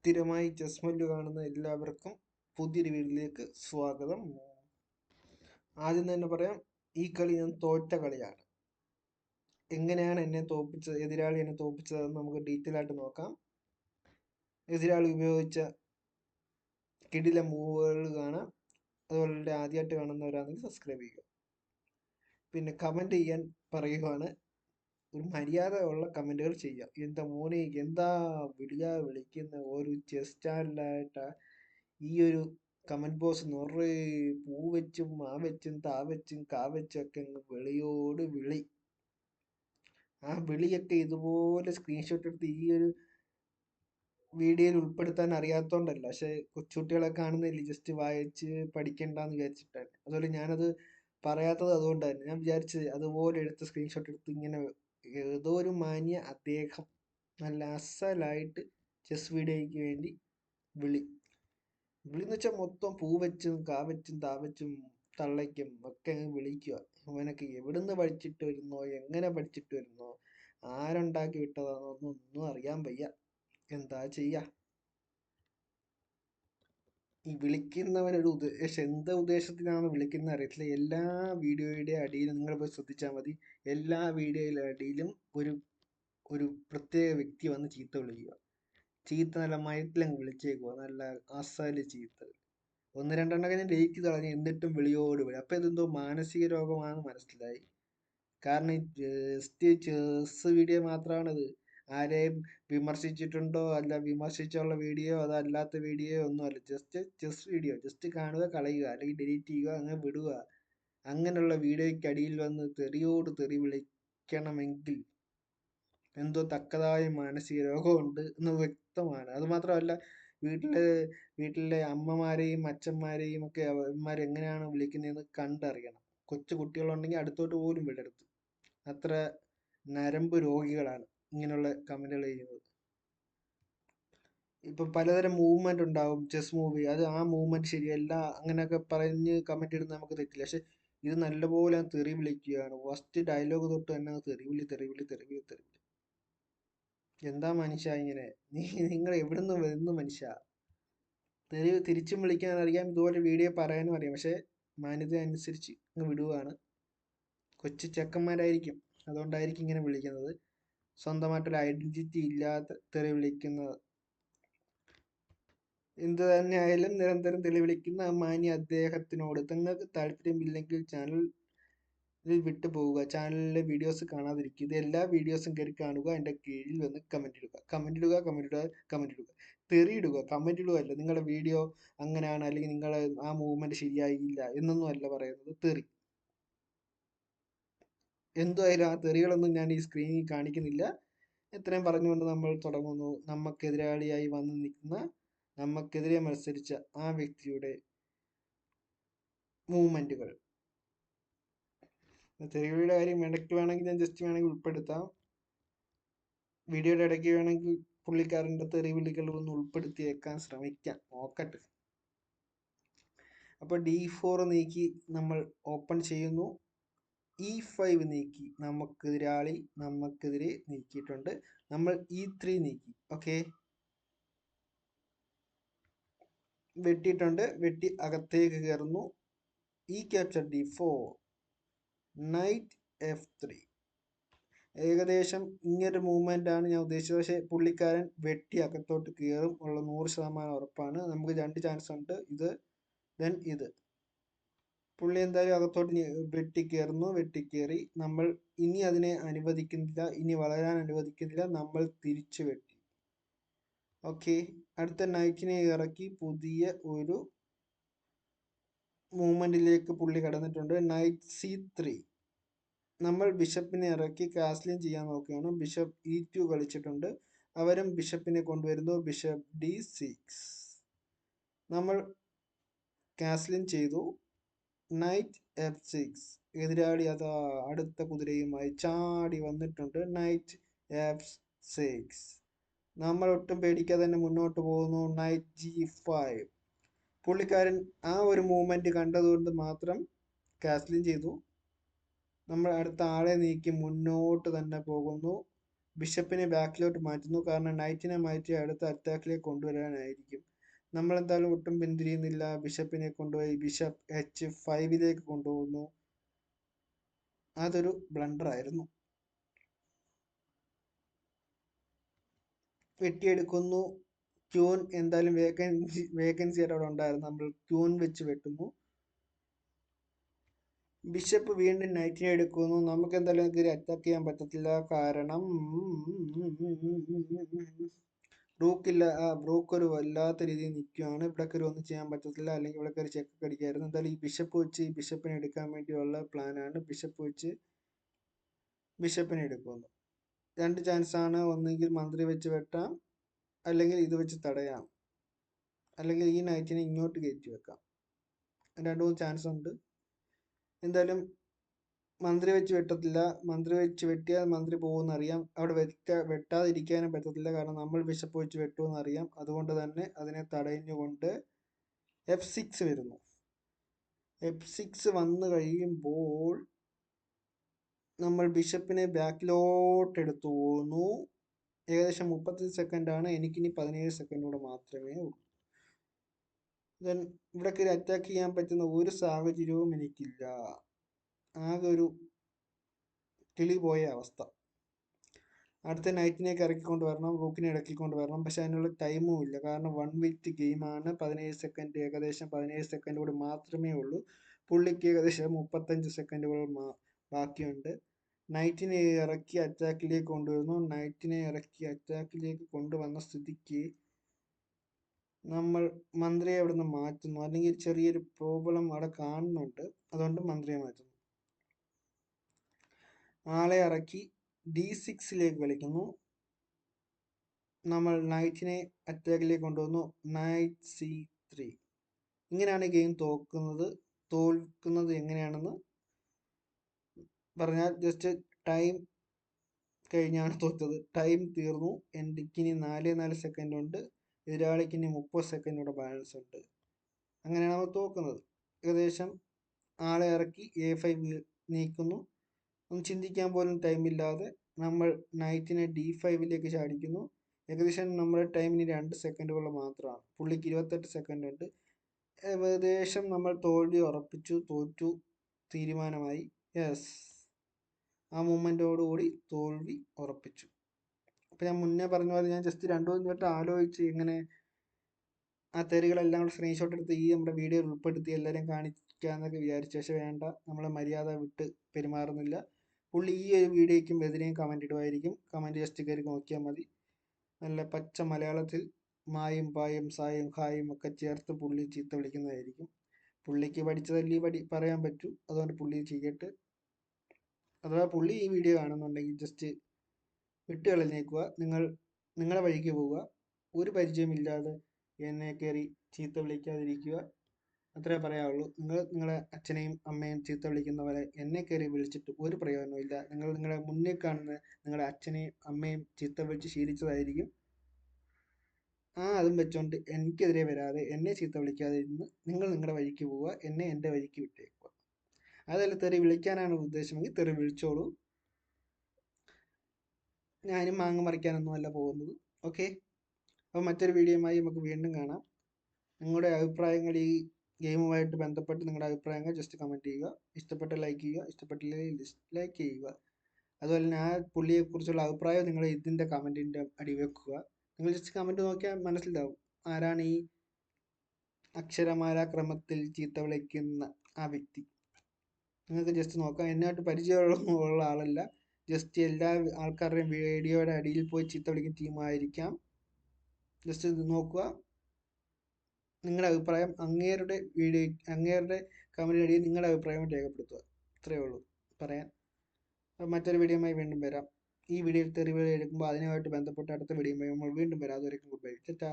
സ്ഥിരമായി ജസ്മല്ലു മല്ലു കാണുന്ന എല്ലാവർക്കും പുതിയൊരു വീഡിയോയിലേക്ക് സ്വാഗതം. ആദ്യം തന്നെ പറയാം ഈ കളി ഞാൻ തോറ്റ കളിയാണ്. എങ്ങനെയാണ് എന്നെ തോൽപ്പിച്ചത് എതിരാളി എന്നെ തോപ്പിച്ചതെന്ന് നമുക്ക് ഡീറ്റെയിൽ ആയിട്ട് നോക്കാം. എതിരാളി ഉപയോഗിച്ച കിടില മൂവുകൾ കാണാം. അതുപോലെ ആദ്യമായിട്ട് കാണുന്നവരാണെങ്കിൽ സബ്സ്ക്രൈബ് ചെയ്യുക. പിന്നെ കമന്റ് ചെയ്യാൻ പറയുവാണ് ഒരു മര്യാദ ഉള്ള കമന്റുകൾ ചെയ്യുക. എന്താ മോനെ എന്താ വിളിയാ വിളിക്കുന്ന? ഒരു ചെസ് ചാനലായിട്ട് ഈ ഒരു കമന്റ് ബോക്സ് നിറയെ പൂ വെച്ചും മാ വെച്ചും താ വെച്ചും കാ വെച്ചും ഒക്കെ അങ്ങ് വിളിയോട് വിളി. ആ വിളിയൊക്കെ ഇതുപോലെ സ്ക്രീൻഷോട്ട് എടുത്ത് ഈ ഒരു വീഡിയോയിൽ ഉൾപ്പെടുത്താൻ അറിയാത്തതുകൊണ്ടല്ല പക്ഷെ കൊച്ചുകുട്ടികളെ കാണുന്നില്ല ജസ്റ്റ് വായിച്ച് പഠിക്കണ്ടെന്ന് വിചാരിച്ചിട്ടാണ്. അതുപോലെ ഞാനത് പറയാത്തത് അതുകൊണ്ട് തന്നെ ഞാൻ വിചാരിച്ച് അതുപോലെ എടുത്ത് സ്ക്രീൻഷോട്ട് എടുത്ത് ഇങ്ങനെ ഏതോ ഒരു മാന്യ അദ്ദേഹം നല്ല അസലായിട്ട് ചെസ് വീഡിയോയ്ക്ക് വേണ്ടി വിളി. വിളി എന്ന് വെച്ചാൽ മൊത്തം പൂ വെച്ചും കാ വെച്ചും താ വെച്ചും തള്ളയ്ക്കും ഒക്കെ അങ്ങ് വിളിക്കുക. അവനൊക്കെ എവിടുന്ന് പഠിച്ചിട്ട് വരുന്നോ എങ്ങനെ പഠിച്ചിട്ട് വരുന്നോ ആരുണ്ടാക്കി വിട്ടതാണോ ഒന്നും അറിയാൻ വയ്യ. എന്താ ചെയ്യാ? ഈ വിളിക്കുന്നവനൊരു ഉദ്ദേശം എന്താ ഉദ്ദേശത്തിനാണ് വിളിക്കുന്നത് അറിയത്തില്ല. എല്ലാ വീഡിയോയുടെ അടിയിൽ നിങ്ങൾ പോയി ശ്രദ്ധിച്ചാൽ മതി. എല്ലാ വീഡിയോയുടെ അടിയിലും ഒരു ഒരു പ്രത്യേക വ്യക്തി വന്ന് ചീത്ത വിളിക്കുക. ചീത്ത നല്ല മയത്തിലങ്ങ് വിളിച്ചേക്കുക. നല്ല അസൽ ചീത്ത. ഒന്ന് രണ്ടെണ്ണമൊക്കെ ഞാൻ ലേറ്റ് കളഞ്ഞു എന്നിട്ടും വിളിയോട് വിളി. അപ്പം ഇതെന്തോ മാനസിക രോഗമാണെന്ന് മനസ്സിലായി. കാരണം ജസ്റ്റ് ചെസ് വീഡിയോ മാത്രമാണിത് ആരെയും വിമർശിച്ചിട്ടുണ്ടോ? അല്ല വിമർശിച്ചുള്ള വീഡിയോ അതല്ലാത്ത വീഡിയോ ഒന്നുമല്ല. Just chess video. ജസ്റ്റ് കാണുക കളയുക അല്ലെങ്കിൽ ഡിലീറ്റ് ചെയ്യുക അങ്ങനെ വിടുക. അങ്ങനെയുള്ള വീഡിയോയ്ക്ക് അടിയിൽ വന്ന് തെറിയോട് തെറി വിളിക്കണമെങ്കിൽ എന്തോ തക്കതായ മാനസിക രോഗമുണ്ട് എന്ന് വ്യക്തമാണ്. അതുമാത്രമല്ല വീട്ടിലെ വീട്ടിലെ അമ്മമാരെയും അച്ഛന്മാരെയും ഒക്കെ അവന്മാർ എങ്ങനെയാണ് വിളിക്കുന്നതെന്ന് കണ്ടറിയണം. കൊച്ചു കുട്ടികളുണ്ടെങ്കിൽ അടുത്തോട്ട് പോലും വിടരുത്. അത്ര നരമ്പ് രോഗികളാണ് ഇങ്ങനെയുള്ള കമന്റുകൾ ചെയ്യുന്നത്. ഇപ്പൊ പലതരം മൂവ്മെന്റ് ഉണ്ടാവും. ചെസ് മൂവി അത് ആ മൂവ്മെന്റ് ശരിയല്ല അങ്ങനെയൊക്കെ പറഞ്ഞ് കമന്റ് ഇടുന്നത് നമുക്ക് തെറ്റില്ല. പക്ഷെ ഇത് നല്ലപോലെ തെറി വിളിക്കുകയാണ്. ഫസ്റ്റ് ഡയലോഗ് തൊട്ട് തന്നെ തെറിവിളി തെറിവിളി തെറിവിളി തെറിവിളി എന്താ മനുഷ്യ ഇങ്ങനെ? നീ നിങ്ങൾ എവിടുന്ന് വരുന്നു മനുഷ്യ? തെറി തിരിച്ചും വിളിക്കാൻ അറിയാം. ഇതുപോലെ വീഡിയോ പറയാനും അറിയാം. പക്ഷേ മാന്യത അനുസരിച്ച് അങ്ങ് വിടുവാണ്. കൊച്ചു ചെക്കന്മാരായിരിക്കും. അതുകൊണ്ടായിരിക്കും ഇങ്ങനെ വിളിക്കുന്നത്. സ്വന്തമായിട്ടൊരു ഐഡന്റിറ്റി ഇല്ലാത്ത തെറി വിളിക്കുന്നത്. എന്ത് തന്നെ ആയാലും നിരന്തരം തെളിവിളിക്കുന്ന ആ മാന്യ അദ്ദേഹത്തിനോട് നിങ്ങൾക്ക് താല്പര്യമില്ലെങ്കിൽ ചാനൽ വിട്ടു പോവുക ചാനലിലെ വീഡിയോസ് കാണാതിരിക്കുക. ഇത് എല്ലാ വീഡിയോസും കയറി കാണുക. എന്റെ കീഴിൽ വന്ന് കമന്റ് ഇടുക. കമന്റ് ഇടുക കമന്റ് ഇടുക കമന്റ് ഇടുക. തെറി ഇടുക. കമന്റ് ഇടുക അല്ല. നിങ്ങളുടെ വീഡിയോ അങ്ങനെയാണ് അല്ലെങ്കിൽ നിങ്ങളെ ആ മൂവ്മെന്റ് ശരിയായില്ല എന്നൊന്നും അല്ല പറയുന്നത്. തെറി. എന്തായാലും ആ തെറികളൊന്നും ഞാൻ ഈ സ്ക്രീനിൽ കാണിക്കുന്നില്ല. ഇത്രയും പറഞ്ഞുകൊണ്ട് നമ്മൾ തുടങ്ങുന്നു. നമുക്കെതിരാളിയായി വന്ന് നിൽക്കുന്ന നമുക്കെതിരെ മത്സരിച്ച ആ വ്യക്തിയുടെ മൂവ്മെന്റുകൾ തെറിയുടെ കാര്യം ഇടയ്ക്ക് വേണമെങ്കിൽ ഞാൻ ജസ്റ്റ് വേണമെങ്കിൽ ഉൾപ്പെടുത്താം. വീഡിയോയുടെ ഇടയ്ക്ക് വേണമെങ്കിൽ പുള്ളിക്കാരന്റെ തെറി വിളികൾ ഒന്ന് ഉൾപ്പെടുത്തിയേക്കാൻ ശ്രമിക്കാം. നോക്കട്ടെ. അപ്പോൾ ഡി ഫോർ നീക്കി നമ്മൾ ഓപ്പൺ ചെയ്യുന്നു. ഇ ഫൈവ് നീക്കി നമുക്കെതിരാളി നമുക്കെതിരെ നീക്കിയിട്ടുണ്ട്. നമ്മൾ ഇ ത്രീ നീക്കി. ഓക്കെ വെട്ടിയിട്ടുണ്ട്. വെട്ടി അകത്തേക്ക് കയറുന്നു. E capture d four knight f three ഏകദേശം ഇങ്ങനൊരു മൂവ്മെന്റ് ആണ് ഞാൻ ഉദ്ദേശിച്ചത്. പക്ഷേ പുള്ളിക്കാരൻ വെട്ടി അകത്തോട്ട് കയറും. ഉള്ള നൂറ് ശതമാനം ഉറപ്പാണ്. നമുക്ക് രണ്ട് ചാൻസ് ഉണ്ട്. ഇത് ദെൻ ഇത്. പുള്ളി എന്തായാലും അകത്തോട്ട് വെട്ടി വെട്ടിക്കയറി നമ്മൾ ഇനി അതിനെ അനുവദിക്കുന്നില്ല. ഇനി വളരാൻ അനുവദിക്കുന്നില്ല. നമ്മൾ തിരിച്ചു വെട്ടി. ഓക്കെ അടുത്ത നൈറ്റിനെ ഇറക്കി പുതിയ ഒരു മൂവ്മെന്റിലേക്ക് പുള്ളി കടന്നിട്ടുണ്ട്. നൈറ്റ് സി ത്രീ നമ്മൾ ബിഷപ്പിനെ ഇറക്കി കാസ്ലിൻ ചെയ്യാൻ നോക്കുകയാണ്. ബിഷപ്പ് ഇ ടു കളിച്ചിട്ടുണ്ട്. അവരും ബിഷപ്പിനെ കൊണ്ടുവരുന്നു. ബിഷപ്പ് ഡി സിക്സ് നമ്മൾ കാസ്ലിൻ ചെയ്തു. നൈറ്റ് എഫ് സിക്സ് എതിരാളി അതാ അടുത്ത കുതിരയുമായി ചാടി വന്നിട്ടുണ്ട്. നൈറ്റ് എഫ് സിക്സ് നമ്മൾ ഒട്ടും പേടിക്കാതെ തന്നെ മുന്നോട്ട് പോകുന്നു. നൈറ്റ് ജി ഫൈവ് പുള്ളിക്കാരൻ ആ ഒരു മൂവ്മെന്റ് കണ്ടതുകൊണ്ട് മാത്രം കാസ്ലിൻ ചെയ്തു. നമ്മൾ അടുത്ത ആളെ നീക്കി മുന്നോട്ട് തന്നെ പോകുന്നു. ബിഷപ്പിനെ ബാക്കിലോട്ട് മാറ്റുന്നു. കാരണം നൈറ്റിനെ മാറ്റി അടുത്ത അറ്റാക്കിലേക്ക് കൊണ്ടുവരാനായിരിക്കും. നമ്മൾ എന്തായാലും ഒട്ടും പിന്തിരിയുന്നില്ല. ബിഷപ്പിനെ കൊണ്ടുപോയി. ബിഷപ്പ് എച്ച് ഫൈവിലേക്ക് കൊണ്ടുപോകുന്നു. അതൊരു ബ്ലണ്ടർ ആയിരുന്നു. വെട്ടിയെടുക്കുന്നു. ക്യൂൻ എന്തായാലും വേക്കൻസി വേക്കൻസി ആയിട്ട് അവിടെ ഉണ്ടായിരുന്നു. നമ്മൾ ക്യൂൻ വെച്ച് വെട്ടുന്നു. ബിഷപ്പ് വീണ്ടും നൈറ്റിനെ എടുക്കുന്നു. നമുക്ക് എന്തായാലും ഇതിൽ അറ്റാക്ക് ചെയ്യാൻ പറ്റത്തില്ല. കാരണം റൂക്കില്ല ആ റൂക്ക് ഒരു വല്ലാത്ത രീതിയിൽ നിൽക്കുകയാണ് ഇവിടെ കയറി ഒന്നും ചെയ്യാൻ പറ്റത്തില്ല. അല്ലെങ്കിൽ ഇവിടെ കയറി ചെക്ക് അടിക്കായിരുന്നു. എന്തായാലും ഈ ബിഷപ്പ് വെച്ച് ഈ ബിഷപ്പിനെ എടുക്കാൻ വേണ്ടിയുള്ള പ്ലാനാണ് ബിഷപ്പ് വെച്ച് ബിഷപ്പിനെ എടുക്കുന്നു. രണ്ട് ചാൻസ് ആണ് ഒന്നെങ്കിൽ മന്ത്രി വെച്ച് വെട്ടാം അല്ലെങ്കിൽ ഇത് വെച്ച് തടയാം. അല്ലെങ്കിൽ ഈ നൈറ്റിനെ ഇങ്ങോട്ട് കയറ്റി വെക്കാം. രണ്ട് മൂന്ന് ചാൻസ് ഉണ്ട്. എന്തായാലും മന്ത്രി വെച്ച് വെട്ടത്തില്ല. മന്ത്രി വെച്ച് വെട്ടിയാൽ മന്ത്രി പോകുമെന്ന് അറിയാം. അവിടെ വെട്ട വെട്ടാതിരിക്കാനും പറ്റത്തില്ല. കാരണം നമ്മൾ ബിഷപ്പ് വെച്ച് വെട്ടുമെന്ന് അറിയാം. അതുകൊണ്ട് തന്നെ അതിനെ തടയുന്നുകൊണ്ട് എഫ് സിക്സ് വരുന്നു. എഫ് സിക്സ് വന്നു കഴിയുമ്പോൾ നമ്മൾ ബിഷപ്പിനെ ബാക്കിലോട്ട് എടുത്തു പോകുന്നു ഏകദേശം മുപ്പത്തഞ്ച് സെക്കൻഡ് ആണ് എനിക്കിനി പതിനേഴ് സെക്കൻഡ് കൂടെ മാത്രമേ ഉള്ളൂ. ദെൻ ഇവിടെ കയറി അറ്റാക്ക് ചെയ്യാൻ പറ്റുന്ന ഒരു സാഹചര്യവും എനിക്കില്ല. ആകെ ഒരു കിളി പോയ അവസ്ഥ. അടുത്ത നൈറ്റിനേക്ക് ഇറക്കിക്കൊണ്ട് വരണം റൂക്കിനെ ഇറക്കിക്കൊണ്ട് വരണം. പക്ഷെ അതിനുള്ള ടൈമും ഇല്ല. കാരണം വൺ വിത്ത് ഗെയിമാണ് പതിനേഴ് സെക്കൻഡ് ഏകദേശം പതിനേഴ് സെക്കൻഡ് കൂടി മാത്രമേ ഉള്ളൂ. പുള്ളിക്ക് ഏകദേശം മുപ്പത്തഞ്ച് സെക്കൻഡുകൾ ബാക്കിയുണ്ട്. നൈറ്റിനെ ഇറക്കി അറ്റാക്കിലേക്ക് കൊണ്ടുവരുന്നു നൈറ്റിനെ ഇറക്കി അറ്റാക്കിലേക്ക് കൊണ്ടുവന്ന സ്ഥിതിക്ക് നമ്മൾ മന്ത്രിയെ അവിടെ നിന്ന് മാറ്റുന്നു. അല്ലെങ്കിൽ ചെറിയൊരു പ്രോബ്ലം അവിടെ കാണുന്നുണ്ട്. അതുകൊണ്ട് മന്ത്രിയെ മാറ്റുന്നു. ആളെ ഇറക്കി ഡി സിക്സിലേക്ക് കളിക്കുന്നു. നമ്മൾ നൈറ്റിനെ അറ്റാക്കിലേക്ക് കൊണ്ടുവന്നു. നൈറ്റ് സി ത്രീ ഇങ്ങനെയാണ് ഗെയിം തോക്കുന്നത്. തോൽക്കുന്നത് എങ്ങനെയാണെന്ന് പറഞ്ഞാൽ ജസ്റ്റ് ടൈം കഴിഞ്ഞാണ് തോറ്റത്. ടൈം തീർന്നു. എനിക്കിനി നാല് നാല് സെക്കൻഡ് ഉണ്ട്. എതിരാളിക്ക് ഇനി മുപ്പത് സെക്കൻഡോടെ ബാലൻസ് ഉണ്ട്. അങ്ങനെയാണ് അവർ തോക്കുന്നത്. ഏകദേശം ആളെ ഇറക്കി എ ഫൈവ് നീക്കുന്നു. ഒന്ന് ചിന്തിക്കാൻ പോലും ടൈമില്ലാതെ നമ്മൾ നൈറ്റിനെ ഡി ഫൈവിലേക്ക് ചാടിക്കുന്നു. ഏകദേശം നമ്മുടെ ടൈമിന് രണ്ട് സെക്കൻഡുകൾ മാത്രമാണ്. പുള്ളിക്ക് ഇരുപത്തെട്ട് സെക്കൻഡ് ഉണ്ട്. ഏകദേശം നമ്മൾ തോൽവി ഉറപ്പിച്ചു തോറ്റു തീരുമാനമായി. യെസ് ആ മൂമെന്റോടുകൂടി തോൽവി ഉറപ്പിച്ചു. അപ്പോൾ ഞാൻ മുന്നേ പറഞ്ഞ പോലെ ഞാൻ ജസ്റ്റ് രണ്ടു മൂന്ന് വട്ടം ആലോചിച്ച് ഇങ്ങനെ ആ തെറികളെല്ലാം കൂടെ സ്ക്രീൻഷോട്ട് എടുത്ത് ഈ നമ്മുടെ വീഡിയോയിൽ ഉൾപ്പെടുത്തി എല്ലാവരെയും കാണിക്കാമെന്നൊക്കെ വിചാരിച്ചു. പക്ഷെ വേണ്ട നമ്മൾ മര്യാദ വിട്ട് പെരുമാറുന്നില്ല. പുള്ളി ഈ ഒരു വീഡിയോയ്ക്കും എതിരെയും കമന്റ് ഇടുമായിരിക്കും കമന്റ് ജസ്റ്റ് കയറി നോക്കിയാൽ മതി. നല്ല പച്ച മലയാളത്തിൽ മായും പായും സായും ഹായും ഒക്കെ ചേർത്ത് പുള്ളി ചീത്ത വിളിക്കുന്നതായിരിക്കും. പുള്ളിക്ക് പഠിച്ചതല്ലേ പഠി പറയാൻ പറ്റൂ. അതുകൊണ്ട് പുള്ളി ചെയ്യട്ടെ. അഥവാ പുള്ളി ഈ വീഡിയോ കാണുന്നുണ്ടെങ്കിൽ ജസ്റ്റ് വിട്ട് കളഞ്ഞേക്കുക നിങ്ങൾ നിങ്ങളുടെ വഴിക്ക് പോവുക. ഒരു പരിചയമില്ലാതെ എന്നെ കയറി ചീത്ത വിളിക്കാതിരിക്കുക. അത്രേ പറയാവുള്ളൂ. നിങ്ങൾ നിങ്ങളുടെ അച്ഛനെയും അമ്മയും ചീത്ത വിളിക്കുന്നവരെ എന്നെ കയറി വിളിച്ചിട്ട് ഒരു പ്രയോജനമില്ല നിങ്ങൾ നിങ്ങളുടെ മുന്നിൽ കാണുന്ന നിങ്ങളുടെ അച്ഛനെയും അമ്മയും ചീത്ത വിളിച്ച് ശീലിച്ചതായിരിക്കും. ആ അതും വെച്ചോണ്ട് എനിക്കെതിരെ വരാതെ എന്നെ ചീത്ത വിളിക്കാതെ ഇരുന്ന് നിങ്ങൾ നിങ്ങളുടെ വഴിക്ക് പോവുക. എന്നെ എന്റെ വഴിക്ക് വിട്ടേക്കുക അതല്ല തെറി വിളിക്കാനാണ് ഉദ്ദേശമെങ്കിൽ തെറി വിളിച്ചോളൂ. ഞാനും മാങ്ങ മറിക്കാനൊന്നും അല്ല പോകുന്നത്. ഓക്കെ അപ്പോൾ മറ്റൊരു വീഡിയോയുമായി നമുക്ക് വീണ്ടും കാണാം. നിങ്ങളുടെ അഭിപ്രായങ്ങൾ ഈ ഗെയിമുമായിട്ട് ബന്ധപ്പെട്ട് നിങ്ങളുടെ അഭിപ്രായങ്ങൾ ജസ്റ്റ് കമന്റ് ചെയ്യുക. ഇഷ്ടപ്പെട്ട ലൈക്ക് ചെയ്യുക. ഇഷ്ടപ്പെട്ടില്ലെങ്കിൽ ഡിസ്ലൈക്ക് ചെയ്യുക. അതുപോലെ തന്നെ ആ പുള്ളിയെക്കുറിച്ചുള്ള അഭിപ്രായം നിങ്ങൾ ഇതിന്റെ കമന്റിന്റെ അടി വെക്കുക. നിങ്ങൾ ജസ്റ്റ് കമന്റ് നോക്കിയാൽ മനസ്സിലാവും ആരാണ് ഈ അക്ഷരമാല ക്രമത്തിൽ ചീത്ത വിളിക്കുന്ന ആ വ്യക്തി. നിങ്ങൾക്ക് ജസ്റ്റ് നോക്കാം. എന്നായിട്ട് പരിചയമുള്ള ആളല്ല. ജസ്റ്റ് എല്ലാ ആൾക്കാരുടെയും വീഡിയോയുടെ അടിയിൽ പോയി ചീത്ത വിളിക്കുന്ന ടീമായിരിക്കാം ജസ്റ്റ് നോക്കുക. നിങ്ങളുടെ അഭിപ്രായം അങ്ങേരുടെ വീഡിയോ അങ്ങേരുടെ കമന്റിനടിയിൽ നിങ്ങളുടെ അഭിപ്രായം രേഖപ്പെടുത്തുക. ഇത്രയേ ഉള്ളൂ പറയാൻ. മറ്റൊരു വീഡിയോയുമായി വീണ്ടും വരാം. ഈ വീഡിയോയിൽ തെറിവുകൾ എടുക്കുമ്പോൾ അതിനുമായിട്ട് ബന്ധപ്പെട്ട അടുത്ത വീഡിയോയുമായി നമ്മൾ വീണ്ടും വരാം. അതുവരെയും ഗുഡ് ബൈ ടാറ്റാ.